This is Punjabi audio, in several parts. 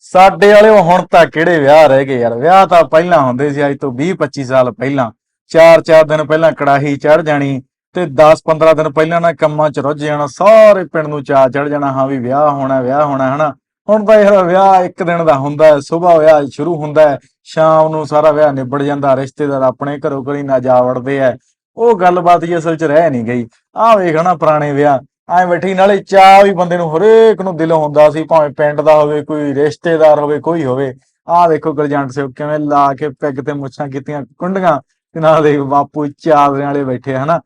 ਸਾਡੇ ਵਾਲੇ ਹੁਣ ਤਾਂ ਕਿਹੜੇ ਵਿਆਹ ਰਹਿ ਗਏ ਯਾਰ, ਵਿਆਹ ਤਾਂ ਪਹਿਲਾਂ ਹੁੰਦੇ ਸੀ, ਅੱਜ ਤੋਂ 20 25 ਸਾਲ ਪਹਿਲਾਂ। ਚਾਰ ਚਾਰ ਦਿਨ ਪਹਿਲਾਂ ਕੜਾਹੀ ਚੜ ਜਾਣੀ ਤੇ 10 15 ਦਿਨ ਪਹਿਲਾਂ ਨਾ ਕੰਮਾਂ 'ਚ ਰੁੱਝ ਜਾਣਾ, ਸਾਰੇ ਪਿੰਡ ਨੂੰ ਚਾਅ ਚੜ ਜਾਣਾ, ਹਾਂ ਵੀ ਵਿਆਹ ਹੋਣਾ ਵਿਆਹ ਹੋਣਾ, ਹਨਾ। ਹੁਣ ਤਾਂ ਯਾਰ ਵਿਆਹ ਇੱਕ ਦਿਨ ਦਾ ਹੁੰਦਾ ਹੈ ਸਵੇਰ ਵਿਆਹ ਸ਼ੁਰੂ ਹੁੰਦਾ ਹੈ, ਸ਼ਾਮ ਨੂੰ ਸਾਰਾ ਵਿਆਹ ਨਿਬੜ ਜਾਂਦਾ, ਰਿਸ਼ਤੇਦਾਰ ਆਪਣੇ ਘਰੋਂ ਘਰੀ ਨਾ ਜਾ ਵੜਦੇ ਐ ਉਹ ਗੱਲਬਾਤ ਹੀ ਅਸਲ 'ਚ ਰਹਿ ਨਹੀਂ ਗਈ। ਆਹ ਵੇਖਣਾ ਪੁਰਾਣੇ ਵਿਆਹ। ਐ ਬੈਠੀ, ਨਾਲੇ ਚਾਹ ਵੀ ਬੰਦੇ ਨੂੰ ਹਰੇਕ ਨੂੰ ਦਿਲ ਹੁੰਦਾ ਸੀ, ਭਾਵੇਂ ਪਿੰਡ ਦਾ ਹੋਵੇ, ਕੋਈ ਰਿਸ਼ਤੇਦਾਰ ਹੋਵੇ, ਕੋਈ ਹੋਵੇ। ਆਹ ਦੇਖੋ ਗੁਰਜੰਟ ਸਿੰਘ, ਕਿਵੇਂ ਲਾ ਕੇ ਪੈਗ ਤੇ ਮੁੱਛਾਂ ਕੀਤੀਆਂ ਕੁੰਡੀਆਂ, ਤੇ ਨਾਲ ਦੇ ਬਾਪੂ ਚਾਦਰੇ ਵਾਲੇ ਬੈਠੇ, ਹਨਾ।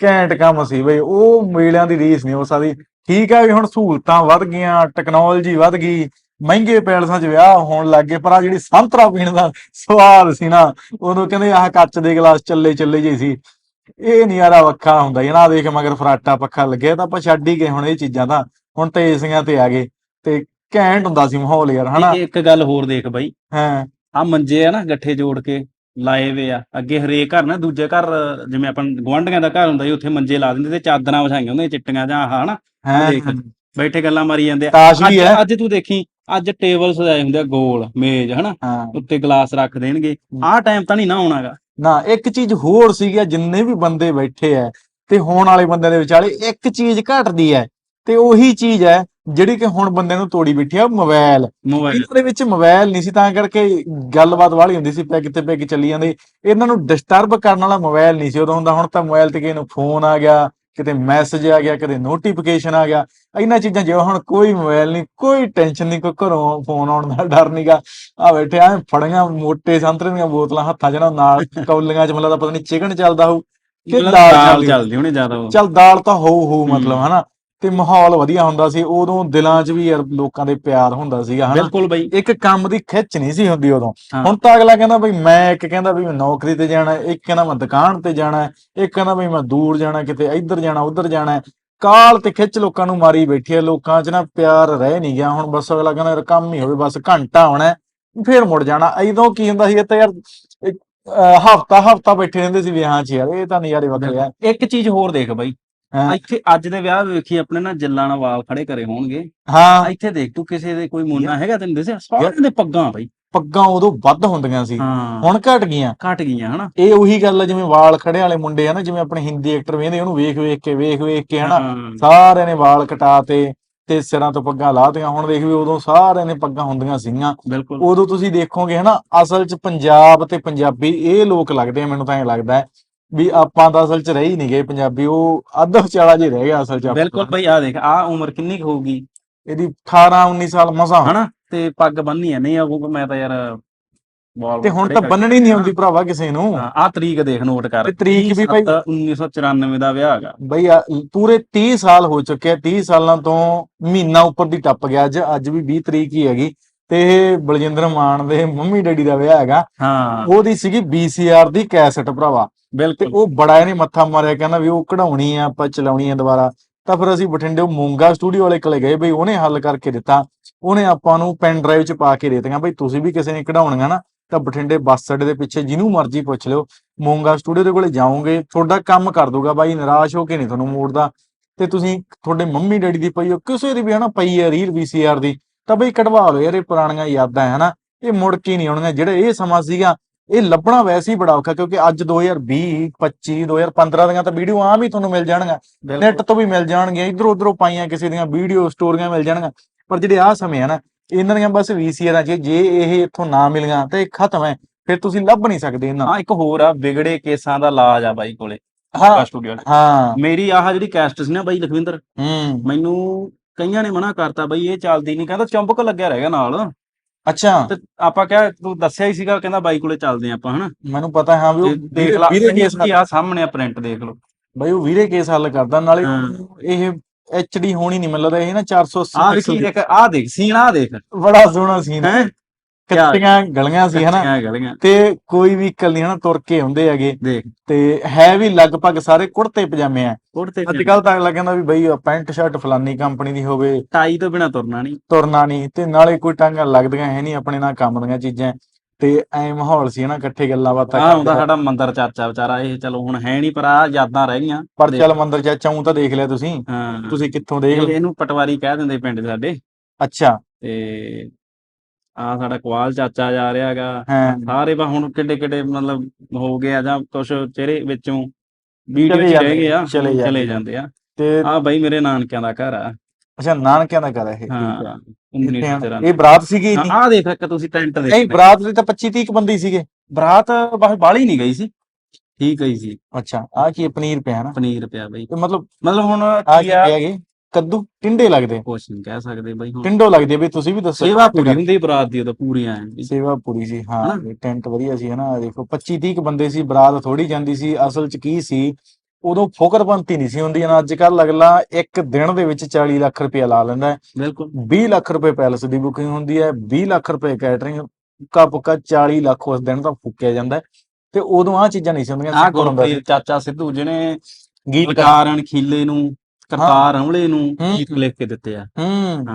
ਘੈਂਟ ਕੰਮ ਸੀ ਬਈ, ਉਹ ਮੇਲਿਆਂ ਦੀ ਰੀਸ ਨਹੀਂ ਹੋ ਸਕਦੀ। ਠੀਕ ਹੈ ਵੀ ਹੁਣ ਸਹੂਲਤਾਂ ਵੱਧ ਗਈਆਂ ਟੈਕਨੋਲੋਜੀ ਵੱਧ ਗਈ, ਮਹਿੰਗੇ ਪੈਲਸਾਂ 'ਚ ਵਿਆਹ ਹੋਣ ਲੱਗ ਗਏ, ਪਰ ਆ ਜਿਹੜੀ ਸੰਤਰਾ ਪੀਣ ਦਾ ਸਵਾਦ ਸੀ ਨਾ ਉਦੋਂ ਕਹਿੰਦੇ ਆਹ ਕੱਚ ਦੇ ਗਲਾਸ ਚੱਲੇ ਚੱਲੇ ਜਿਹੇ ਸੀ। ਇਹ ਨਜ਼ਾਰਾ ਵੱਖਰਾ ਹੁੰਦਾ ਜੀ ਨਾ ਦੇਖ ਮਗਰ ਫਰਾਟਾ ਪੱਖਾ ਲੱਗਿਆ ਤਾਂ ਆਪਾਂ ਛੱਡ ਹੀ ਗਏ ਹੁਣ ਇਹ ਚੀਜ਼ਾਂ ਤਾਂ। ਹੁਣ ਤੇ ਏਸੀਆਂ ਤੇ ਆ ਗਏ ਤੇ ਘੈਂਟ ਹੁੰਦਾ ਸੀ ਮਾਹੌਲ ਯਾਰ ਹਨਾ? ਇੱਕ ਗੱਲ ਹੋਰ ਦੇਖ ਬਾਈ। ਹਾਂ। ਆ ਮੰਜੇ ਆ ਨਾ ਗੱਠੇ ਜੋੜ ਕੇ ਲਾਏ ਵੇ ਆ। ਅੱਗੇ ਹਰੇਕ ਘਰ ਨਾ ਦੂਜੇ ਘਰ ਜਿਵੇਂ ਆਪਾਂ ਗਵਾਂਢੀਆਂ ਦਾ ਘਰ ਹੁੰਦਾ ਸੀ ਉੱਥੇ ਮੰਜੇ ਲਾ ਦਿੰਦੇ ਤੇ ਚਾਦਰਾਂ ਵਿਛਾਈਆਂ ਹੁੰਦੀਆਂ ਚਿੱਟੀਆਂ ਜਾਂ ਆਹ ਹਨਾ? ਦੇਖ। ਬੈਠੇ ਗੱਲਾਂ ਮਾਰੀ ਜਾਂਦੇ ਆ। ਅੱਜ ਤੂੰ ਦੇਖੀ ਅੱਜ ਟੇਬਲ ਸਜਾਏ ਹੁੰਦੇ ਆ ਗੋਲ ਮੇਜ਼ ਹਨਾ? ਉੱਤੇ ਗਲਾਸ ਰੱਖ ਦੇਣਗੇ। ਆਹ ਟਾਈਮ ਤਾਂ ਨਹੀਂ ਨਾ ਆਉਣਾਗਾ। ਨਾ ਇੱਕ ਚੀਜ਼ ਹੋਰ ਸੀਗੀ ਜਿੰਨੇ ਵੀ ਬੰਦੇ ਬੈਠੇ ਐ ਤੇ ਹੋਣ ਵਾਲੇ ਬੰਦਿਆਂ ਦੇ ਵਿਚਾਲੇ ਇੱਕ ਚੀਜ਼ ਘਟਦੀ ਐ ਤੇ ਉਹੀ ਚੀਜ਼ ਐ ਜਿਹੜੀ ਕਿ ਹੁਣ ਬੰਦੇ ਨੂੰ ਤੋੜੀ ਬੈਠੀ ਆ ਮੋਬਾਈਲ ਮੋਬਾਈਲ ਦੇ ਵਿੱਚ ਮੋਬਾਈਲ ਨਹੀਂ ਸੀ ਤਾਂ ਕਰਕੇ ਗੱਲਬਾਤ ਵਾਲੀ ਹੁੰਦੀ ਸੀ ਪੈਗ ਤੇ ਪੈਗ ਚੱਲੀ ਜਾਂਦੇ। ਇਹਨਾਂ ਨੂੰ ਡਿਸਟਰਬ ਕਰਨ ਵਾਲਾ ਮੋਬਾਈਲ ਨਹੀਂ ਸੀ ਉਦੋਂ ਹੁੰਦਾ ਹੁਣ ਤਾਂ ਮੋਬਾਈਲ ਤੇ ਕਿਸੇ ਨੂੰ ਫੋਨ ਆ ਗਿਆ। ਕਿਤੇ ਮੈਸੇਜ ਆ ਗਿਆ ਕਿਤੇ ਨੋਟੀਫਿਕੇਸ਼ਨ ਆ ਗਿਆ ਇਹਨਾਂ ਚੀਜ਼ਾਂ ਜਿਵੇਂ ਹੁਣ ਕੋਈ ਮੋਬਾਈਲ ਨਹੀਂ ਕੋਈ ਟੈਨਸ਼ਨ ਨਹੀਂ ਕੋਈ ਘਰੋਂ ਫੋਨ ਆਉਣ ਦਾ ਡਰ ਨਹੀਂਗਾ ਆ ਬੈਠੇ ਆ ਫੜੀਆਂ ਮੋਟੇ ਸੰਤਰੇ ਦੀਆਂ ਬੋਤਲਾਂ ਹੱਥਾਂ 'ਚ ਨਾ ਨਾਲ ਕੌਲੀਆਂ 'ਚ ਮਤਲਬ ਪਤਾ ਨਹੀਂ ਚਿਕਨ ਚੱਲਦਾ ਹੋਊ ਕਿ ਦਾਲ ਚੱਲਦੀ ਹੋਣੀ ਜ਼ਿਆਦਾ। ਚੱਲ ਦਾਲ ਤਾਂ ਹੋਊ ਹੋਊ ਹੂੰ। ਮਤਲਬ ਹਨਾ ਤੇ ਮਾਹੌਲ ਵਧੀਆ ਹੁੰਦਾ ਸੀ ਉਦੋਂ ਦਿਲਾਂ 'ਚ ਵੀ ਯਾਰ ਲੋਕਾਂ ਦੇ ਪਿਆਰ ਹੁੰਦਾ ਸੀਗਾ ਹਨਾ? ਬਿਲਕੁਲ ਬਾਈ। ਇੱਕ ਕੰਮ ਦੀ ਖਿੱਚ ਨਹੀਂ ਸੀ ਹੁੰਦੀ ਉਦੋਂ। ਹੁਣ ਤਾਂ ਅਗਲਾ ਕਹਿੰਦਾ ਬਈ ਮੈਂ ਇੱਕ ਕਹਿੰਦਾ ਵੀ ਮੈਂ ਨੌਕਰੀ ਤੇ ਜਾਣਾ ਇੱਕ ਕਹਿੰਦਾ ਮੈਂ ਦੁਕਾਨ ਤੇ ਜਾਣਾ ਇੱਕ ਕਹਿੰਦਾ ਵੀ ਮੈਂ ਦੂਰ ਜਾਣਾ ਕਿਤੇ ਇੱਧਰ ਜਾਣਾ ਉੱਧਰ ਜਾਣਾ। ਕਾਲ ਤੇ ਖਿੱਚ ਲੋਕਾਂ ਨੂੰ ਮਾਰੀ ਬੈਠੀ ਹੈ ਲੋਕਾਂ 'ਚ ਨਾ ਪਿਆਰ ਰਹਿ ਨਹੀਂ ਗਿਆ। ਹੁਣ ਬਸ ਅਗਲਾ ਕਹਿੰਦਾ ਯਾਰ ਕੰਮ ਹੀ ਹੋਵੇ ਬਸ ਘੰਟਾ ਹੋਣਾ ਫੇਰ ਮੁੜ ਜਾਣਾ। ਇਦੋਂ ਕੀ ਹੁੰਦਾ ਸੀ ਇਹ ਤਾਂ ਯਾਰ ਹਫਤਾ ਹਫਤਾ ਬੈਠੇ ਰਹਿੰਦੇ ਸੀ ਵਿਆਹਾਂ 'ਚ ਯਾਰ ਇਹ ਤਾਂ ਨਜ਼ਾਰੇ ਵੱਖਰੇ ਆ। ਇੱਕ ਚੀਜ਼ ਹੋਰ ਦੇਖ ਬਾਈ ਹਾਂ। ਇੱਥੇ ਅੱਜ ਦੇ ਵਿਆਹ ਵੇਖੀ ਆਪਣੇ ਨਾ ਜੱਲਾਂ ਨਾਲ ਵਾਲ ਖੜੇ ਕਰੇ ਹੋਣਗੇ। ਹਾਂ। ਇੱਥੇ ਦੇਖ ਤੂੰ ਕਿਸੇ ਦੇ ਕੋਈ ਮੁੰਨਾ ਹੈਗਾ ਤੈਨੂੰ ਦੱਸਿਆ? ਸਾਰਿਆਂ ਦੇ ਪੱਗਾਂ ਬਾਈ। ਪੱਗਾਂ ਉਦੋਂ ਵੱਧ ਹੁੰਦੀਆਂ ਸੀ। ਹਾਂ। ਹੁਣ ਘਟ ਗਈਆਂ। ਘਟ ਗਈਆਂ ਹਨਾ? ਇਹ ਉਹੀ ਗੱਲ ਹੈ ਜਿਵੇਂ ਵਾਲ ਖੜੇ ਵਾਲੇ ਮੁੰਡੇ ਆ ਨਾ ਜਿਵੇਂ ਆਪਣੇ ਹਿੰਦੀ ਐਕਟਰ ਵੇਖਦੇ ਉਹਨੂੰ ਵੇਖ ਵੇਖ ਕੇ ਵੇਖ ਵੇਖ ਕੇ ਹਨਾ? ਹਾਂ। ਸਾਰਿਆਂ ਨੇ ਵਾਲ ਕਟਾਤੇ ਤੇ ਸਿਰਾਂ ਤੋਂ ਪੱਗਾਂ ਲਾਤੀਆਂ। ਹੁਣ ਦੇਖ ਵੀ ਉਦੋਂ ਸਾਰਿਆਂ ਨੇ ਪੱਗਾਂ ਹੁੰਦੀਆਂ ਸੀਗੀਆਂ। ਬਿਲਕੁਲ। ਉਦੋਂ ਤੁਸੀਂ ਦੇਖੋਗੇ ਹਨਾ ਅਸਲ 'ਚ ਪੰਜਾਬ ਤੇ ਪੰਜਾਬੀ ਇਹ ਲੋਕ ਲੱਗਦੇ ਆ ਮੈਨੂੰ ਤਾਂ ਐਂ ਲੱਗਦਾ ਹੈ। ਵੀ ਆਪਾਂ ਤਾਂ ਅਸਲ 'ਚ ਰਹੀ ਨਹੀਂ ਗਏ ਪੰਜਾਬੀ ਉਹ ਅੱਧ ਵਿਚਾਲਾ ਜੇ ਰਹਿ ਗਿਆ ਅਸਲ 'ਚ ਆਪਾਂ। ਬਿਲਕੁਲ ਬਾਈ ਆ ਦੇਖ ਆ ਉਮਰ ਕਿੰਨੀ ਕੁ ਹੋਊਗੀ? ਇਹਦੀ 18 19 ਸਾਲ ਮਸਾਂ। ਹਨਾ? ਤੇ ਪੱਗ ਬੰਨ੍ਹੀ ਆ ਨਹੀਂ ਆਊਗਾ ਮੈਂ ਤਾਂ ਯਾਰ ਤੇ ਹੁਣ ਤਾਂ ਬੰਨਣੀ ਨਹੀਂ ਆਉਂਦੀ ਭਰਾਵਾ ਕਿਸੇ ਨੂੰ। ਆਹ ਤਰੀਕ ਦੇਖ ਨੋਟ ਕਰ। ਤੇ ਤਰੀਕ ਵੀ ਭਾਈ- 1994 ਦਾ ਵਿਆਹ ਹੈਗਾ। ਬਈ ਆ ਪੂਰੇ 30 ਸਾਲ ਹੋ ਚੁੱਕੇ ਆ 30 ਸਾਲਾਂ ਤੋਂ ਮਹੀਨਾ ਉੱਪਰ ਦੀ ਟੱਪ ਗਿਆ। ਅੱਜ ਅੱਜ ਵੀ 20 ਤਰੀਕ ਹੀ ਹੈਗੀ। ਤੇ ਇਹ ਬਲਜਿੰਦਰ ਮਾਨ ਦੇ ਮੰਮੀ ਡੈਡੀ ਦਾ ਵਿਆਹ ਹੈਗਾ। ਹਾਂ। ਉਹਦੀ ਸੀਗੀ VCR ਦੀ ਕੈਸਟ ਭਰਾਵਾ। ਤੇ ਬਿਲਕੁਲ। ਉਹ ਬੜਾ ਇਹਨੇ ਮੱਥਾ ਮਾਰਿਆ ਕਹਿੰਦਾ ਵੀ ਉਹ ਕਢਾਉਣੀ ਆ ਆਪਾਂ ਚਲਾਉਣੀ ਆ ਦੁਬਾਰਾ। ਤਾਂ ਫਿਰ ਅਸੀਂ ਬਠਿੰਡੇ ਮੂੰਗਾ ਸਟੂਡੀਓ ਵਾਲੇ ਕੋਲੇ ਗਏ ਬਈ ਉਹਨੇ ਹੱਲ ਕਰਕੇ ਦਿੱਤਾ। ਉਹਨੇ ਆਪਾਂ ਨੂੰ ਪੈਨ ਡਰਾਈਵ 'ਚ ਪਾ ਕੇ ਦੇ ਦਿੱਤੀਆਂ ਬਈ ਤੁਸੀਂ ਵੀ ਕਿਸੇ ਨੇ ਕਢਾਉਣੀਆਂ ਨਾ ਤਾਂ ਬਠਿੰਡੇ ਬੱਸ ਅੱਡੇ ਦੇ ਪਿੱਛੇ ਜਿਹਨੂੰ ਮਰਜ਼ੀ ਪੁੱਛ ਲਿਓ ਮੂੰਗਾ ਸਟੂਡੀਓ ਦੇ ਕੋਲੇ ਜਾਓਗੇ ਤੁਹਾਡਾ ਕੰਮ ਕਰ ਦੂਗਾ ਬਾਈ ਨਿਰਾਸ਼ ਹੋ ਕੇ ਨਹੀਂ ਤੁਹਾਨੂੰ ਮੋੜਦਾ। ਤੇ ਤੁਸੀਂ ਤੁਹਾਡੇ ਮੰਮੀ ਡੈਡੀ ਦੀ ਪਈ ਹੋ ਕਿਸੇ ਦੀ ਵੀ ਹਨਾ ਪਈ ਹੈ ਰੀਲ ਵੀਸੀਆਰ ਦੀ ਤਾਂ ਬਈ ਕਢਵਾ ਲਓ ਯਾਰ ਇਹ ਪੁਰਾਣੀਆਂ ਯਾਦਾਂ ਹੈ ਹਨਾ? ਇਹ ਮੁੜ ਕੇ ਨਹੀਂ ਆਉਣਗੀਆਂ ਜਿਹੜਾ ਇਹ ਸਮਾਂ ਸੀਗਾ ਇਹ ਲੱਭਣਾ ਵੈਸੇ ਹੀ ਬੜਾ ਔਖਾ ਕਿਉਂਕਿ ਅੱਜ 2020 25 2015 ਦੀਆਂ ਤਾਂ ਵੀਡੀਓ ਆਮ ਹੀ ਤੁਹਾਨੂੰ ਮਿਲ ਜਾਣਗੀਆਂ। ਨੈਟ ਤੋਂ ਵੀ ਮਿਲ ਜਾਣਗੀਆਂ ਇਧਰੋਂ ਉਧਰੋਂ ਪਾਈਆਂ ਕਿਸੇ ਦੀਆਂ ਵੀਡੀਓ ਸਟੋਰੀਆਂ ਮਿਲ ਜਾਣਗੀਆਂ। ਪਰ ਜਿਹੜੇ ਆਹ ਸਮੇਂ ਆ ਨਾ ਇਹਨਾਂ ਦੀਆਂ ਬਸ ਵੀਸੀਆਰਾਂ 'ਚ ਜੇ ਇਹ ਇੱਥੋਂ ਨਾ ਮਿਲੀਆਂ ਤੇ ਇਹ ਖਤਮ ਹੈ ਫਿਰ ਤੁਸੀਂ ਲੱਭ ਨਹੀਂ ਸਕਦੇ ਇਹਨਾਂ ਹਾਂ ਇੱਕ ਹੋਰ ਆ ਵਿਗੜੇ ਕੇਸਾਂ ਦਾ ਇਲਾਜ ਆ ਬਾਈ ਕੋਲੇ ਹਾਂ ਸਟੂਡੀਓ ਹਾਂ। ਮੇਰੀ ਆਹ ਜਿਹੜੀ ਕੈਸਟ ਸੀ ਨਾ ਬਾਈ ਲਖਵਿੰਦਰ ਹੂੰ। ਮੈਨੂੰ ਕਈਆਂ ਨੇ ਮਨਾ ਕਰਤਾ ਬਾਈ ਇਹ ਚੱਲਦੀ ਨਹੀਂ ਕਹਿੰਦਾ ਚੁੰਬਕ ਲੱਗਿਆ ਰਹਿ ਗਿਆ ਨਾਲ। ਅੱਛਾ। ਤੇ ਆਪਾਂ ਕਿਹਾ ਤੂੰ ਦੱਸਿਆ ਹੀ ਸੀਗਾ ਕਹਿੰਦਾ ਬਾਈ ਕੋਲੇ ਚੱਲਦੇ ਆਪਾਂ ਹਨਾ? ਮੈਨੂੰ ਪਤਾ ਹਾਂ ਵੀ ਉਹ ਦੇਖ ਲਾ ਵੀਰੇ ਕੇਸ ਕੀ ਆ ਸਾਹਮਣੇ ਆ ਪ੍ਰਿੰਟ ਦੇਖ ਲਓ। ਬਈ ਉਹ ਵੀਰੇ ਕੇਸ ਹੱਲ ਕਰਦਾ ਨਾਲੇ। ਇਹ ਐਚਡੀ ਹੋਣੀ ਨਹੀਂ ਮੈਨੂੰ ਲੱਗਦਾ ਇਹ ਨਾ 480 ਆਹ ਵੇਖੀ ਦੇਖ ਸੀਨ ਆਹ ਦੇਖ ਬੜਾ ਸੋਹਣਾ ਸੀਨ ਹੈ? ਕੱਚੀਆਂ ਗਲੀਆਂ ਸੀ ਹਨਾ? ਗਲੀਆਂ। ਤੇ ਕੋਈ ਵੀ ਕੱਲੀ ਹਨਾ ਤੁਰ ਕੇ ਆਉਂਦੇ ਹੈਗੇ। ਤੇ ਹੈ ਵੀ ਲਗਭਗ ਸਾਰੇ ਕੁੜਤੇ ਪਜਾਮੇ ਆ। ਕੁੜਤੇ ਅੱਜ ਕੱਲ ਤਾਂ ਕਹਿੰਦਾ ਵੀ ਬਈ ਪੈਂਟ ਸ਼ਰਟ ਫਲਾਨੀ ਕੰਪਨੀ ਦੀ ਹੋਵੇ। ਟਾਈ ਤੋਂ ਬਿਨਾ ਤੁਰਨਾ ਨਹੀਂ। ਤੁਰਨਾ ਨਹੀਂ। ਤੇ ਨਾਲੇ ਕੋਈ ਟਾਂਗਾ ਲੱਗਦੀਆਂ ਹੈ ਨਹੀਂ ਆਪਣੇ ਨਾਲ ਕੰਮ ਦੀਆਂ ਚੀਜ਼ਾਂ। ਤੇ ਐ ਮਾਹੌਲ ਸੀ ਨਾ ਇਕੱਠੇ ਗੱਲਾਂ ਬਾਤਾਂ ਆ ਹੁੰਦਾ। ਸਾਡਾ ਮੰਦਰ ਚਾਚਾ ਵਿਚਾਰਾ ਇਹ ਚਲੋ ਹੁਣ ਹੈ ਨਹੀਂ ਪਰ ਆ ਯਾਦਾਂ ਰਹਿ ਗਈਆਂ। ਪਰ ਚੱਲ ਮੰਦਰ ਚਾਚਾ ਉਹ ਤਾਂ ਦੇਖ ਲਿਆ ਤੁਸੀਂ। ਹਾਂ। ਤੁਸੀਂ ਕਿੱਥੋਂ ਦੇਖ ਲਿਆ? ਇਹਨੂੰ ਪਟਵਾਰੀ ਕਹਿ ਦਿੰਦੇ ਪਿੰਡ ਸਾਡੇ। ਅੱਛਾ। ਤੇ ਆ ਸਾਡਾ ਕਵਾਲ ਚਾਚਾ ਜਾ ਰਿਹਾ ਹੈਗਾ। ਹਾਂ। ਸਾਰੇ ਬਾ ਹੁਣ ਕਿੱਡੇ ਕਿੱਡੇ ਮਤਲਬ ਹੋ ਗਏ ਆ ਜਾਂ ਕੁਛ ਚਿਹਰੇ ਵਿੱਚੋਂ ਵੀਡੀਓ ਚ ਰਹਿ ਗਏ ਆ ਚਲੇ ਜਾਂਦੇ ਆ। ਤੇ ਆ ਬਈ ਮੇਰੇ ਨਾਨਕਿਆਂ ਦਾ ਘਰ ਆ। ਅੱਛਾ ਨਾਨਕਿਆਂ ਦਾ ਘਰ ਹੈ ਹਾਂ ਹੈ। ਇਹ ਬਰਾਤ ਸੀਗੀ ਇੰਨੀ? ਆ ਦੇਖ ਇੱਕ ਤੁਸੀਂ ਟੈਂਟ ਨਹੀਂ ਦੇਖ ਬਰਾਤ ਦੇ ਤਾਂ 25 30 ਬੰਦੇ ਹੀ ਸੀਗੇ। ਬਰਾਤ ਬਸ ਬਾਲੀ ਨਹੀਂ ਗਈ ਸੀ। ਠੀਕ ਗਈ ਸੀ ਅੱਛਾ ਆ ਕੀ ਹੈ? ਪਨੀਰ ਪਿਆ ਨਾ? ਪਨੀਰ ਪਿਆ ਬਈ। ਮਤਲਬ ਮਤਲਬ ਹੁਣ ਆ ਕੀ ਆ? ਕੱਦੂ ਟਿੰਡੇ ਲੱਗਦੇ ਕੁਛ ਨਹੀਂ ਕਹਿ ਸਕਦੇ ਬਈ ਹੁਣ। ਟਿੰਡੋ ਲੱਗਦੇ ਵੀ ਤੁਸੀਂ ਵੀ ਦੱਸੋ। ਸੇਵਾ ਪੂਰੀ ਹੁੰਦੀ ਬਰਾਤ ਦੀ ਉਦੋਂ ਪੂਰੀ ਐ ਸੇਵਾ ਪੂਰੀ ਸੀ ਹਾਂ ਹਨਾ? ਟੈਂਟ ਵਧੀਆ ਸੀ ਹਨਾ ਦੇਖੋ 25 30 ਕੁ ਬੰਦੇ ਸੀ ਬਰਾਤ ਥੋੜੀ ਜਾਂਦੀ ਸੀ ਅਸਲ ਚ ਕੀ ਸੀ ਉਦੋਂ ਫੋਕਰਪੰਤੀ ਨਹੀਂ ਸੀ ਹੁੰਦੀ ਨਾ ਅੱਜ ਕੱਲ ਅਗਲਾ ਇੱਕ ਦਿਨ ਦੇ ਵਿੱਚ 40 ਲੱਖ ਰੁਪਇਆ ਲਾ ਲੈਂਦਾ ਹੈ। ਬਿਲਕੁਲ। 20 ਲੱਖ ਰੁਪਏ ਪੈਲਸ ਦੀ ਬੁਕਿੰਗ ਹੁੰਦੀ ਹੈ 20 ਲੱਖ ਰੁਪਏ ਕੈਟਰਿੰਗ ਉੱਕਾ ਪੁੱਕਾ 40 ਲੱਖ ਉਸ ਦਿਨ ਤਾਂ ਫੁੱਕਿਆ ਜਾਂਦਾ ਹੈ। ਤੇ ਉਦੋਂ ਆ ਚੀਜ਼ਾਂ ਨਹੀਂ ਸੀ ਹੁੰਦੀਆਂ ਆ ਗੁਰਪ੍ਰੀਤ ਚਾਚਾ ਸਿੱਧੂ ਜਿਹਨੇ ਗੀਤ ਗਾ- ਕਾਰਨ ਖੀਲੇ ਨੂੰ ਕਰਤਾਰ ਹਮਲੇ ਨੂੰ। ਗੀਤ ਲਿਖ ਕੇ ਦਿੱਤੇ ਆ। ਹੂੰ।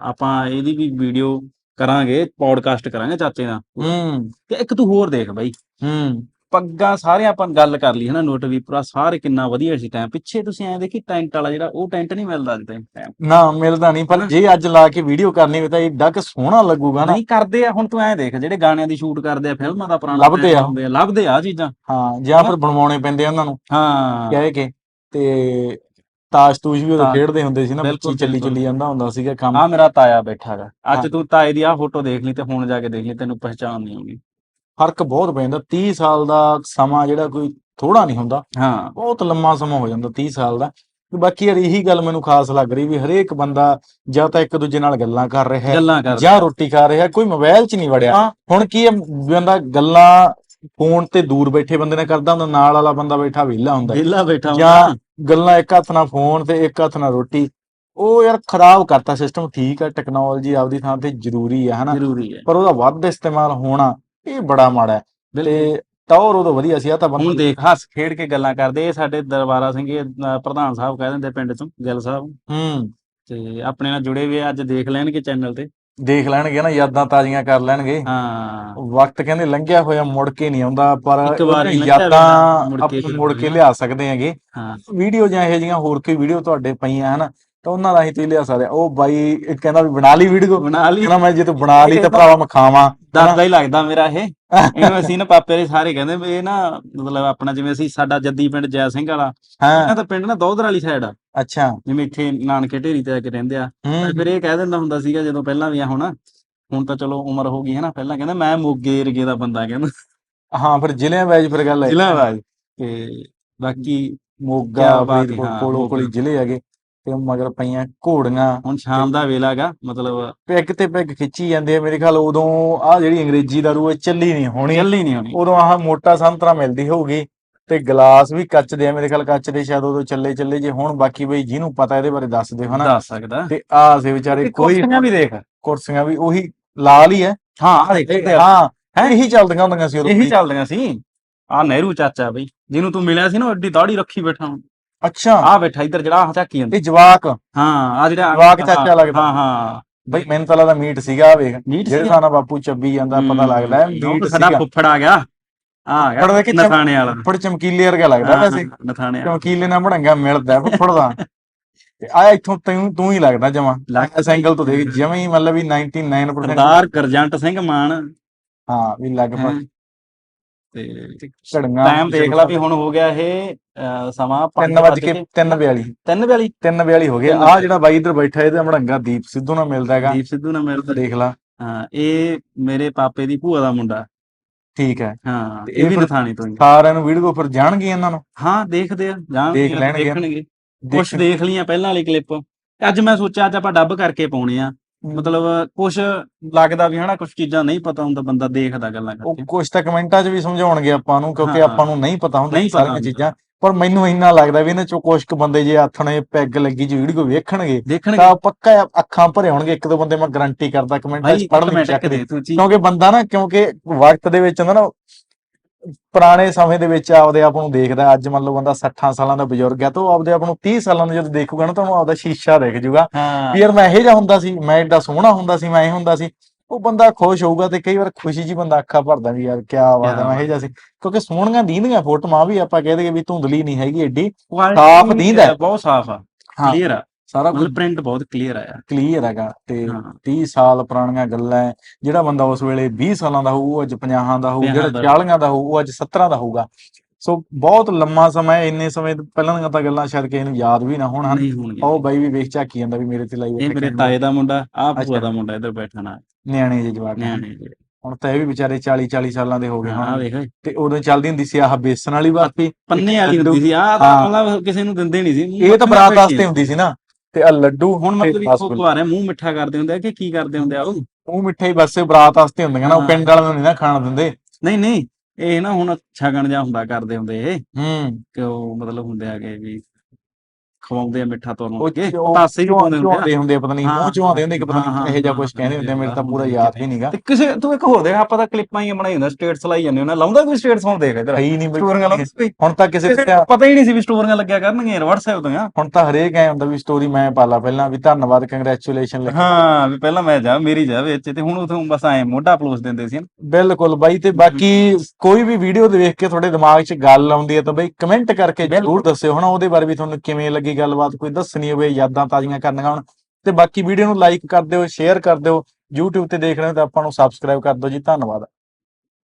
ਆਪਾਂ ਇਹਦੀ ਵੀ ਵੀਡੀਓ ਕਰਾਂਗੇ ਪੌਡਕਾਸਟ ਕਰਾਂਗੇ ਚਾਚੇ ਦਾ ਹੂੰ। ਤੇ ਇੱਕ ਤੂੰ ਹੋਰ ਦੇਖ ਬਾਈ। ਹੂੰ। ਪੱਗਾਂ ਸਾਰੇ ਆਪਾਂ ਗੱਲ ਕਰ ਲਈ ਹਨਾ ਨੋਟ ਵੀ ਪੂਰਾ ਸਾਰੇ ਕਿੰਨਾ ਵਧੀਆ ਸੀ ਟਾਈਮ ਪਿੱਛੇ ਤੁਸੀਂ ਐਂ ਦੇਖੀ ਟੈਂਟ ਵਾਲਾ ਜਿਹੜਾ ਉਹ ਟੈਂਟ ਨਹੀਂ ਮਿਲਦਾ ਅੱਜ ਟਾਈਮ ਨਾ ਮਿਲਦਾ ਨਹੀਂ ਪਰ ਜੇ ਅੱਜ ਲਾ ਕੇ ਵੀਡੀਓ ਕਰਨੀ ਹੋਵੇ ਤਾਂ ਏਡਾ ਕਿ ਸੋਹਣਾ ਲੱਗੂਗਾ ਨਾ। ਨਹੀਂ ਕਰਦੇ ਆ ਹੁਣ ਤੂੰ ਐਂ ਦੇਖ ਜਿਹੜੇ ਗਾਣਿਆਂ ਦੀ ਸ਼ੂਟ ਕਰਦੇ ਆ ਫਿਲਮਾਂ ਦਾ ਪੁਰਾਣਾ ਲੱਭਦੇ ਆ। ਲੱਭਦੇ ਆ ਚੀਜ਼ਾਂ। ਹਾਂ ਜਾਂ ਫਿਰ ਬਣਵਾਉਣੇ ਪੈਂਦੇ ਆ ਉਹਨਾਂ ਨੂੰ। ਹਾਂ। ਕਹਿ ਕੇ ਤੇ ਤਾਸ਼ ਤੂਸ਼ ਵੀ ਉਦੋਂ ਹਾਂ, ਖੇਡਦੇ ਹੁੰਦੇ ਸੀ ਨਾ ਬਿਲਕੁਲ, ਬੱਚੀ ਚੱਲੀ ਬਿਲਕੁਲ। ਚੱਲੀ ਜਾਂਦਾ ਹੁੰਦਾ ਸੀਗਾ ਕੰਮ। ਆ ਮੇਰਾ ਤਾਇਆ ਬੈਠਾ ਹਾਂ। ਅੱਜ ਤੂੰ ਤਾਏ ਦੀ ਆ ਫੋਟੋ ਦੇਖ ਲਈ ਤੇ ਹੁਣ ਜਾ ਕੇ ਦੇਖ ਲਈ ਤੈਨੂੰ ਪਹਿਚਾਣ ਨਹੀਂ ਆਉਂਦੀ। ਫ਼ਰਕ ਬਹੁਤ ਪੈਂਦਾ 30 ਸਾਲ ਦਾ ਸਮਾਂ ਜਿਹੜਾ ਕੋਈ ਥੋੜਾ ਨਹੀਂ ਹੁੰਦਾ। ਹਾਂ। ਬਹੁਤ ਲੰਮਾ ਸਮਾਂ ਹੋ ਜਾਂਦਾ 30 ਸਾਲ ਦਾ। ਤੇ ਬਾਕੀ ਯਾਰ ਇਹੀ ਗੱਲ ਮੈਨੂੰ ਖਾਸ ਲੱਗ ਰਹੀ ਵੀ ਹਰੇਕ ਬੰਦਾ ਜਾਂ ਤਾਂ ਇੱਕ ਦੂਜੇ ਨਾਲ ਗੱਲਾਂ ਕਰ ਰਿਹਾ ਹੈ ਗੱਲਾਂ ਕਰ ਜਾਂ ਰੋਟੀ ਖਾ ਰਿਹਾ ਕੋਈ ਮੋਬਾਈਲ 'ਚ ਨਹੀਂ ਵੜਿਆ। ਹਾਂ। ਹੁਣ ਕੀ ਹੈ ਬੰਦਾ ਗੱਲਾਂ ਫੋਨ ਤੇ ਦੂਰ ਬੈਠੇ ਬੰਦੇ ਨਾਲ ਕਰਦਾ ਹੁੰਦਾ ਨਾਲ ਵਾਲਾ ਬੰਦਾ ਬੈਠਾ ਵਿਹਲਾ ਹੁੰਦਾ। ਵਿਹਲਾ ਬੈਠਾ ਜਾਂ ਹੁੰਦਾ ਗੱਲਾਂ ਇੱਕ ਹੱਥ ਨਾਲ ਫੋਨ ਤੇ ਇੱਕ ਹੱਥ ਨਾਲ ਰੋਟੀ ਉਹ ਯਾਰ ਖਰਾਬ ਕਰਤਾ ਸਿਸਟਮ ਠੀਕ ਹੈ ਟੈਕਨੋਲੋਜੀ ਆਪਦੀ ਥਾਂ ਤੇ ਜ਼ਰੂਰੀ ਹੈ ਹਨਾ? ਜ਼ਰੂਰੀ ਹੈ ਪਰ ਉਹਦਾ ਵੱਧ ਇਸਤੇਮਾਲ ਹੋਣਾ ਇਹ ਬੜਾ ਮਾੜਾ ਹੈ। ਤੇ ਟੌਰ ਉਦੋਂ ਵਧੀਆ ਸੀ ਆ ਤਾਂ ਹੁਣ ਬੰਦਾ ਦੇਖ ਹੱਸ ਖੇਡ ਕੇ ਗੱਲਾਂ ਕਰਦੇ ਇਹ ਸਾਡੇ ਦਰਬਾਰਾ ਸਿੰਘ ਇਹ, ਪ੍ਰਧਾਨ ਸਾਹਿਬ ਕਹਿ ਦਿੰਦੇ ਪਿੰਡ ਚੋਂ ਗਿੱਲ ਸਾਹਿਬ। ਹੂੰ। ਤੇ ਆਪਣੇ ਨਾਲ ਜੁੜੇ ਹੋਏ ਆ, ਅੱਜ ਦੇਖ ਲੈਣਗੇ ਚੈਨਲ ਤੇ। ਦੇਖ ਲੈਣਗੇ ਨਾ ਯਾਦਾਂ ਤਾਜ਼ੀਆਂ ਕਰ ਲੈਣਗੇ। ਹਾਂ। ਵਕਤ ਕਹਿੰਦੇ ਲੰਘਿਆ ਹੋਇਆ ਮੁੜ ਕੇ ਨਹੀਂ ਆਉਂਦਾ। ਪਰ ਇੱਕ ਵਾਰ ਹੀ ਉਹਦੀਆਂ ਲੰਘਿਆ ਯਾਦਾਂ ਆਪਾਂ ਮੁੜ ਕੇ ਲਿਆ ਸਕਦੇ ਹੈਗੇ। ਹਾਂ। ਵੀਡੀਓ ਜਾਂ ਇਹੋ ਜਿਹੀਆਂ ਹੋਰ ਕੋਈ ਵੀਡੀਓ ਤੁਹਾਡੇ ਪਈਆਂ ਹਨ ਤਾਂ ਉਹਨਾਂ ਰਾਹੀਂ ਤੁਸੀਂ ਲਿਆ ਸਕਦੇ। ਉਹ ਬਾਈ ਇਹ ਕਹਿੰਦਾ ਵੀ ਬਣਾ ਲਈ ਵੀਡੀਓ। ਬਣਾ ਲਈ। ਕਹਿੰਦਾ ਮੈਂ ਜੇ ਤੂੰ ਬਣਾ ਲਈ ਤਾਂ ਭਰਾਵਾ ਮੈਂ ਖਾਵਾਂ। ਦਾਦਾ ਹੀ ਲੱਗਦਾ ਮੇਰਾ ਇਹ। ਇਹਨੂੰ ਅਸੀਂ ਨਾ ਪਾਪੇ ਦੇ ਸਾਰੇ ਕਹਿੰਦੇ ਵੀ ਇਹ ਨਾ ਮਤਲਬ ਆਪਣਾ ਜਿਵੇਂ ਅਸੀਂ ਸਾਡਾ ਜੱਦੀ ਪਿੰਡ ਜੈ ਸਿੰਘ ਵਾਲਾ ਹਾਂ। ਇਹਨਾਂ ਦਾ ਪਿੰਡ ਨਾ ਦੌਧਰ ਵਾਲੀ ਸਾਈਡ ਆ। ਅੱਛਾ। ਜਿਵੇਂ ਇੱਥੇ ਨਾਨਕੇ ਢੇਰੀ ਤੇ ਆ ਕੇ ਰਹਿੰਦੇ ਆ। ਹੂੰ। ਤੇ ਫਿਰ ਇਹ ਕਹਿ ਦਿੰਦਾ ਹੁੰਦਾ ਸੀਗਾ ਜਦੋਂ ਪਹਿਲਾਂ ਵੀ ਆ ਹੁਣ ਹੁਣ ਤਾਂ ਚਲੋ ਉਮਰ ਹੋ ਗਈ ਹੈ ਨਾ ਪਹਿਲਾਂ ਕਹਿੰਦਾ ਮੈਂ ਮੋਗੇ ਏਰੀਏ ਦਾ ਬੰਦਾ ਕਹਿੰਦਾ। ਹਾਂ ਫਿਰ ਜ਼ਿਲ੍ਹਿਆਂ ਵਾਈਜ਼ ਫਿਰ ਗੱਲ ਹੈ। ਜ਼ਿਲ੍ਹਾ ਵਾਜ ਤੇ ਬਾਕੀ ਮੋਗਾ ਕਿਆ ਬਾਤ ਹੈ, ਫਰੀਦਕੋਟ ਹਾਂ, ਕੋਲੋਂ ਕੋਲੀ ਮੋਗਾ। ਜ਼ਿਲ੍ਹੇ ਹੈਗੇ। ਤੇ ਮਗਰ ਪਈਆਂ ਘੋੜੀਆਂ। ਹੁਣ ਸ਼ਾਮ ਦਾ ਵੇਲਾ ਗਾ ਮਤਲਬ ਪੈਗ ਤੇ ਪੈਗ ਖਿੱਚੀ ਜਾਂਦੇ ਆ। ਮੇਰੇ ਖਿਆਲ ਉਦੋਂ ਆ ਜਿਹੜੀ ਅੰਗਰੇਜ਼ੀ ਦਾਰੂ ਇਹ ਚੱਲੀ ਨਹੀਂ ਹੋਣੀ। ਚੱਲੀ ਨਹੀਂ ਹੋਣੀ। ਉਦੋਂ ਆਹ ਮੋਟਾ ਸੰਤਰਾ ਮਿਲਦੀ ਹੋਊਗੀ ਤੇ ਗਲਾਸ ਵੀ ਕੱਚ ਦੇ ਆ। ਮੇਰੇ ਖਿਆਲ ਕੱਚ ਦੇ ਸ਼ਾਇਦ ਉਦੋਂ ਚੱਲੇ ਚੱਲੇ ਜੇ। ਹੁਣ ਬਾਕੀ ਬਈ ਜਿਹਨੂੰ ਪਤਾ ਇਹਦੇ ਬਾਰੇ ਦੱਸ ਦਿਓ ਹਨਾ। ਦੱਸ ਸਕਦਾ। ਤੇ ਆ ਸੇ ਵਿਚਾਰੇ ਕੋਈ ਕੁਰਸੀਆਂ ਵੀ ਦੇਖ। ਕੁਰਸੀਆਂ ਵੀ ਉਹੀ ਲਾਲ ਹੀ ਹੈ ਹਾਂ ਆ ਦੇਖ ਹਾਂ ਹੈ ਇਹੀ ਚੱਲਦੀਆਂ ਹੁੰਦੀਆਂ ਸੀ ਉਦੋਂ ਇਹੀ ਚੱਲਦੀਆਂ ਸੀ। ਆ ਨਹਿਰੂ ਚਾਚਾ ਬਈ ਜਿਹਨੂੰ ਤੂੰ ਮਿਲਿਆ ਸੀ ਨਾ ਐਡੀ ਦਾੜੀ ਰੱਖੀ ਬੈਠਾ ਅੱਛਾ। ਆ ਬੈਠਾ ਇੱਧਰ ਜਿਹੜਾ ਆਹ ਝਾਕੀ ਜਾਂਦਾ। ਇਹ ਜਵਾਕ। ਹਾਂ ਆ ਜਿਹੜਾ ਜਵਾਕ ਚਾਚਾ ਲੱਗਦਾ। ਹਾਂ ਹਾਂ। ਬਈ ਮੈਨੂੰ ਤਾਂ ਲੱਗਦਾ ਮੀਟ ਸੀਗਾ ਆਹ ਵੇਖ। ਜਿਹੜੇ ਸਾਨਾ ਬਾਪੂ ਚੱਬੀ ਜਾਂਦਾ ਪਤਾ ਲੱਗਦਾ ਹੈ ਮੀਟ ਸਾਡਾ ਸੀਗਾ। ਫੁੱਫੜ ਆ ਗਿਆ। ਆ ਫੁੱਫੜ ਗਿਆ ਦੇ ਨਥਾਣੇ ਵਾਲਾ। ਫੁੱਫੜ ਚਮਕੀਲੇ ਵਰਗਾ ਲੱਗਦਾ ਹਾਂ, ਵੈਸੇ। ਨਥਾਣੇ ਵਾਲਾ। ਚਮਕੀਲੇ ਨਾਲ ਬੜੰਗਾ ਮਿਲਦਾ ਫੁੱਫੜ ਦਾ। ਤੇ ਆ ਇੱਥੋਂ ਤੈਨੂੰ ਤੂੰ ਹੀ ਲੱਗਦਾ ਜਮਾ। ਲੱਗ- ਇਸ ਐਂਗਲ ਤੋਂ ਦੇਖ ਜਮਾ ਹੀ ਮਤਲਬ ਵੀ 99% ਸਰਦਾਰ ਗਰਜੰਟ ਸਿੰਘ ਮਾਨ। ਹਾਂ ਵੀ ਲਗਭਗ। ਤੇ ਟਾਈਮ ਦੇਖ ਲਾ ਵੀ ਹੁਣ ਹੋ ਗਿਆ ਇਹ ਅਹ, ਸਮਾਂ 3 ਵਜ ਕੇ 3:42 ਤਿੰਨ ਵਾਲੀ 3:42 ਹੋ ਗਿਆ ਆ ਜਿਹੜਾ ਬਾਈ ਇੱਧਰ ਬੈਠਾ ਇਹਦਾ ਮੜੰਗਾ ਦੀਪ ਸਿੱਧੂ ਨਾਲ ਮਿਲਦਾ ਹੈਗਾ। ਦੀਪ ਸਿੱਧੂ ਨਾਲ ਮਿਲਦਾ। ਦੇਖ ਲਾ। ਹਾਂ ਇਹ ਮੇਰੇ ਪਾਪੇ ਦੀ ਭੂਆ ਦਾ ਮੁੰਡਾ। ਠੀਕ ਹੈ। ਹਾਂ ਤੇ ਇਹ ਇਹ ਵੀ ਫਿਰ- ਨਥਾਣੀ ਤੋਂ ਹੀ। ਸਾਰਿਆਂ ਨੂੰ ਵੀਡੀਓ ਫਿਰ ਜਾਣਗੇ ਇਹਨਾਂ ਨੂੰ? ਹਾਂ ਦੇਖਦੇ ਆ ਜਾਣ ਦੇਖ ਲੈਣਗੇ। ਦੇਖਣਗੇ। ਕੁਛ ਦੇਖ ਲਈਆਂ ਪਹਿਲਾਂ ਵਾਲੀ ਕਲਿੱਪ ਅੱਜ ਮੈਂ ਸੋਚਿਆ ਅੱਜ ਆਪਾਂ ਡੱਬ ਕਰਕੇ ਪਾਉਣੇ ਆ। ਮਤਲਬ ਕੁਛ ਲੱਗਦਾ ਵੀ ਹਨਾ ਕੁਛ ਚੀਜ਼ਾਂ ਨਹੀਂ ਪਤਾ ਹੁੰਦਾ ਬੰਦਾ ਦੇਖਦਾ ਗੱਲਾਂ ਉਹ ਕਰਕੇ। ਕੁਝ ਤਾਂ ਕਮੈਂਟਾਂ 'ਚ ਵੀ ਸਮਝਾਉਣਗੇ ਆਪਾਂ ਨੂੰ ਕਿਉਂਕਿ ਹਾਂ। ਆਪਾਂ ਨੂੰ ਨਹੀਂ ਪਤਾ ਹੁੰਦਾ ਨਹੀਂ ਇਹ ਪਤਾ ਸਾਰੀਆਂ ਹੁੰਦਾ। ਚੀਜ਼ਾਂ। ਪਰ ਮੈਨੂੰ ਇੰਨਾ ਲੱਗਦਾ ਵੀ ਇਹਨਾਂ 'ਚੋਂ ਕੁਝ ਕੁ ਬੰਦੇ ਜੇ ਆਥਣੇ ਪੈਗ ਲੱਗੀ ਜੀ ਵੀਡੀਓ ਵੇਖਣਗੇ ਦੇਖਣਗੇ। ਤਾਂ ਪੱਕਾ ਅੱਖਾਂ ਭਰੇ ਹੋਣਗੇ ਇੱਕ ਦੋ ਬੰਦੇ ਮੈਂ ਗਾਰੰਟੀ ਕਰਦਾ ਕਮੈਂਟਾਂ 'ਚ ਭਾਈ ਪੜ੍ਹ ਲਈ ਕਮੈਂਟ ਚੱਕ ਦੇ ਤੂੰ ਕਿਉਂਕਿ ਬੰਦਾ ਨਾ ਕਿਉਂਕਿ ਵਕਤ ਦੇ ਵਿੱਚ ਹੁੰਦਾ ਨਾ ਪੁਰਾਣੇ ਸਮੇਂ ਦੇ ਵਿੱਚ ਆਪਦੇ ਆਪ ਨੂੰ ਦੇਖਦਾ ਅੱਜ ਮੰਨ ਲਓ ਬੰਦਾ 60 ਸਾਲਾਂ ਦਾ ਬਜ਼ੁਰਗ ਹੈ ਤਾਂ ਉਹ ਆਪਦੇ ਆਪ ਨੂੰ 30 ਸਾਲਾਂ ਨੂੰ ਜਦੋਂ ਦੇਖੂਗਾ ਨਾ ਤਾਂ ਉਹਨੂੰ ਆਪਦਾ ਸ਼ੀਸ਼ਾ ਦਿਖ ਜੂਗਾ। ਵੀ ਯਾਰ ਮੈਂ ਇਹੋ ਜਿਹਾ ਹੁੰਦਾ ਸੀ ਮੈਂ ਏਡਾ ਸੋਹਣਾ ਹੁੰਦਾ ਸੀ ਮੈਂ ਇਹ ਹੁੰਦਾ ਸੀ। ਉਹ ਬੰਦਾ ਖੁਸ਼ ਹੋਊਗਾ ਤੇ ਕਈ ਵਾਰ ਖੁਸ਼ੀ ਜੀ ਬੰਦਾ ਅੱਖਾਂ ਭਰਦਾ ਵੀ ਯਾਰ ਕੀ ਬਾਤ ਹੈ ਮੈਂ ਇਹੋ ਜਿਹਾ ਸੀ। ਕਿਉਂਕਿ ਸੋਹਣੀਆਂ ਦੀਂਦੀਆਂ ਫੋਟੋਆਂ ਵੀ ਆਪਾਂ ਕਹਿ ਦਈਏ ਵੀ ਧੁੰਦਲੀ ਨਹੀਂ ਹੈਗੀ ਏਡੀ ਸਾਫ਼ ਦੀਂਦਾ। ਬਹੁਤ ਸਾਫ਼ ਆ। ਕਲੀਅਰ ਆ। ਸਾਰਾ ਕੁਝ ਮਤਲਬ ਪ੍ਰਿੰਟ ਬਹੁਤ ਕਲੀਅਰ ਆਇਆ ਕਲੀਅਰ ਹੈਗਾ ਤੇ ਹਾਂ 30 ਸਾਲ ਪੁਰਾਣੀਆਂ ਗੱਲਾਂ ਹੈ। ਜਿਹੜਾ ਬੰਦਾ ਉਸ ਵੇਲੇ 20 ਸਾਲਾਂ ਦਾ ਹੋਊ ਉਹ ਅੱਜ 50 ਦਾ ਹੋਊ ਜਿਹੜਾ ਦਾ। 40 ਦਾ ਹੋਊ ਉਹ ਅੱਜ 17 ਦਾ ਹੋਊਗਾ ਸੋ ਬਹੁਤ ਲੰਮਾ ਸਮਾਂ ਹੈ, ਇੰਨੇ ਸਮੇਂ ਤੋਂ ਪਹਿਲਾਂ ਦੀਆਂ ਤਾਂ ਗੱਲਾਂ ਸ਼ਾਇਦ ਕਿਸੇ ਨੂੰ ਯਾਦ ਵੀ ਨਾ ਹੋਣ ਹਨ ਨਹੀਂ ਹੋਣਗੇ ਉਹ ਬਾਈ ਵੀ ਵੇਖ ਝਾਕੀ ਜਾਂਦਾ ਵੀ ਮੇਰੇ ਤੇ ਲਾਈ ਇਹ ਬੈਠੇ ਮੇਰੇ ਤਾਏ ਦਾ ਮੁੰਡਾ ਆ ਅੱਛਾ। ਭੂਆ ਦਾ ਮੁੰਡਾ ਇੱਧਰ ਬੈਠਾ ਨਾਲ ਨਿਆਣੇ ਜਿਹੇ ਜਵਾਕ ਹਨ। ਨਿਆਣੇ ਜਿਹੇ। ਹੁਣ ਤਾਂ ਇਹ ਵੀ ਵਿਚਾਰੇ 40 40 ਸਾਲਾਂ ਦੇ ਹੋ ਗਏ ਹਾਂ ਹੁਣ ਵੇਖ ਤੇ ਉਦੋਂ ਚੱਲਦੀ ਹੁੰਦੀ ਸੀ ਆਹ ਬੇਸਣ ਵਾਲੀ ਬਰਫੀ ਪੰਨੇ ਵਾਲੀ। ਹੁੰਦੀ ਸੀ ਆ ਤਾਂ ਹਾਂ। ਮਤਲਬ ਕਿਸੇ ਨੂੰ ਦਿੰਦੇ ਨਹੀਂ ਸੀ ਇਹ ਤਾਂ ਬਰਾਤ ਵਾਸਤੇ ਹੁੰਦੀ ਸੀ ਨਾ ਤੇ ਆ ਲੱਡੂ ਹੁਣ ਮਤਲਬ ਇੱਕੋ ਰਸਗੁੱਲੇ। ਕੁਆਰੇ ਮੂੰਹ ਮਿੱਠਾ ਕਰਦੇ ਹੁੰਦੇ ਆ ਕਿ ਕੀ ਕਰਦੇ ਹੁੰਦੇ ਆ ਉਹ ਉਹ ਮਿੱਠੇ ਹੀ ਬਸ ਬਰਾਤ ਵਾਸਤੇ ਹੁੰਦੀਆਂ ਨਾ ਉਹ। ਪਿੰਡ ਵਾਲਿਆਂ ਨੂੰ ਨਹੀਂ ਨਾ ਖਾਣ ਦਿੰਦੇ ਨਹੀਂ ਨਹੀਂ ਇਹ ਨਾ ਹੁਣ ਛਗਣ ਜਾਂ ਹੁੰਦਾ ਕਰਦੇ ਹੁੰਦੇ ਇਹ ਹੂੰ ਕਿ ਉਹ ਮਤਲਬ ਹੁੰਦੇ ਆਗੇ ਵੀ ਖਵਾਉਂਦੇ ਆ ਮਿੱਠਾ ਕੇ ਉਹ ਪਾਸੇ ਵੀ ਪਾਉਂਦੇ ਹੁੰਦੇ ਆ ਹੁੰਦੇ ਆ, ਪਤਾ ਨਹੀਂ ਹਾਂ, ਮੂੰਹ ਚੁਆਉਂਦੇ ਹੁੰਦੇ ਕਿ ਪਤਾ ਹਾਂ, ਨਹੀਂ ਇਹੋ ਜਿਹਾ ਹਾਂ, ਕੁਝ ਕਹਿੰਦੇ ਹੁੰਦੇ ਆ, ਮੇਰੇ ਤਾਂ ਪੂਰਾ ਹਾਂ, ਯਾਦ ਵੀ ਨਹੀਂਗਾ ਤੇ ਕਿਸੇ ਤੂੰ ਇੱਕ ਹੋਰ ਦੇਖ ਆਪਾਂ ਤਾਂ ਕਲਿੱਪਾਂ ਹੀ ਬਣਾਈ ਹੁੰਦਾ ਸਟੇਟਸ ਲਾਈ ਜਾਂਦੇ ਉਹਨਾਂ ਲਾਉਂਦਾ ਕੋਈ ਸਟੇਟਸ ਹੁਣ ਦੇਖ ਇਧਰ। ਹੀ ਨਹੀਂ ਸਟੋਰੀਆਂ ਲਾਉਂਦਾ ਕੋਈ। ਹੁਣ ਤਾਂ ਕਿਸੇ ਤੇ ਪਤਾ ਹੀ ਨਹੀਂ ਸੀ ਵੀ ਸਟੋਰੀਆਂ ਲੱਗਿਆ ਕਰਨਗੀਆਂ ਯਾਰ WhatsApp ਦੀਆਂ ਹੁਣ ਤਾਂ ਹਰੇਕ ਐ ਹੁੰਦਾ ਵੀ ਸਟੋਰੀ ਮੈਂ ਪਾਲਾ ਪਹਿਲਾਂ ਵੀ ਧੰਨਵਾਦ ਕੰਗ੍ਰੈਚੁਲੇਸ਼ਨ ਲਿਖ ਹਾਂ ਵੀ ਪਹਿਲਾਂ ਮੈਂ ਜਾ ਮੇਰੀ ਜਾ ਵਿੱਚ ਤੇ ਹੁਣ ਉਥੋਂ ਬਸ ਐ ਮੋਢਾ ਪਲੋਸ ਦਿੰਦੇ ਸੀ ਬਿਲਕੁਲ ਬਾਈ ਤੇ ਬਾਕੀ ਕੋਈ ਵੀ ਵੀਡੀਓ ਦੇਖ ਕੇ ਤੁਹਾਡੇ ਦਿਮਾਗ 'ਚ ਗੱਲ ਆਉਂਦੀ ਹੈ ਤਾਂ ਬਈ ਕਮੈਂਟ ਕਰਕੇ ਜ਼ਰੂਰ ਦੱਸਿਓ। ਹਨਾ ਉਹਦੇ ਬਾਰੇ ਵੀ ਤੁਹਾਨੂੰ ਕਿਵੇਂ ਲੱਗੀ ਗੱਲਬਾਤ ਕੋਈ ਦੱਸਣੀ ਹੋਵੇ, ਯਾਦਾਂ ਤਾਜ਼ੀਆਂ ਕਰਨੀਆਂ ਹੋਣ, ਤੇ ਬਾਕੀ ਵੀਡੀਓ ਨੂੰ ਲਾਈਕ ਕਰ ਦਿਓ ਸ਼ੇਅਰ ਕਰ ਦਿਓ, YouTube ਤੇ ਦੇਖ ਰਹੇ ਹੋ ਤਾਂ ਆਪਾਂ ਨੂੰ ਸਬਸਕ੍ਰਾਈਬ ਕਰ ਦਿਓ ਜੀ। ਧੰਨਵਾਦ।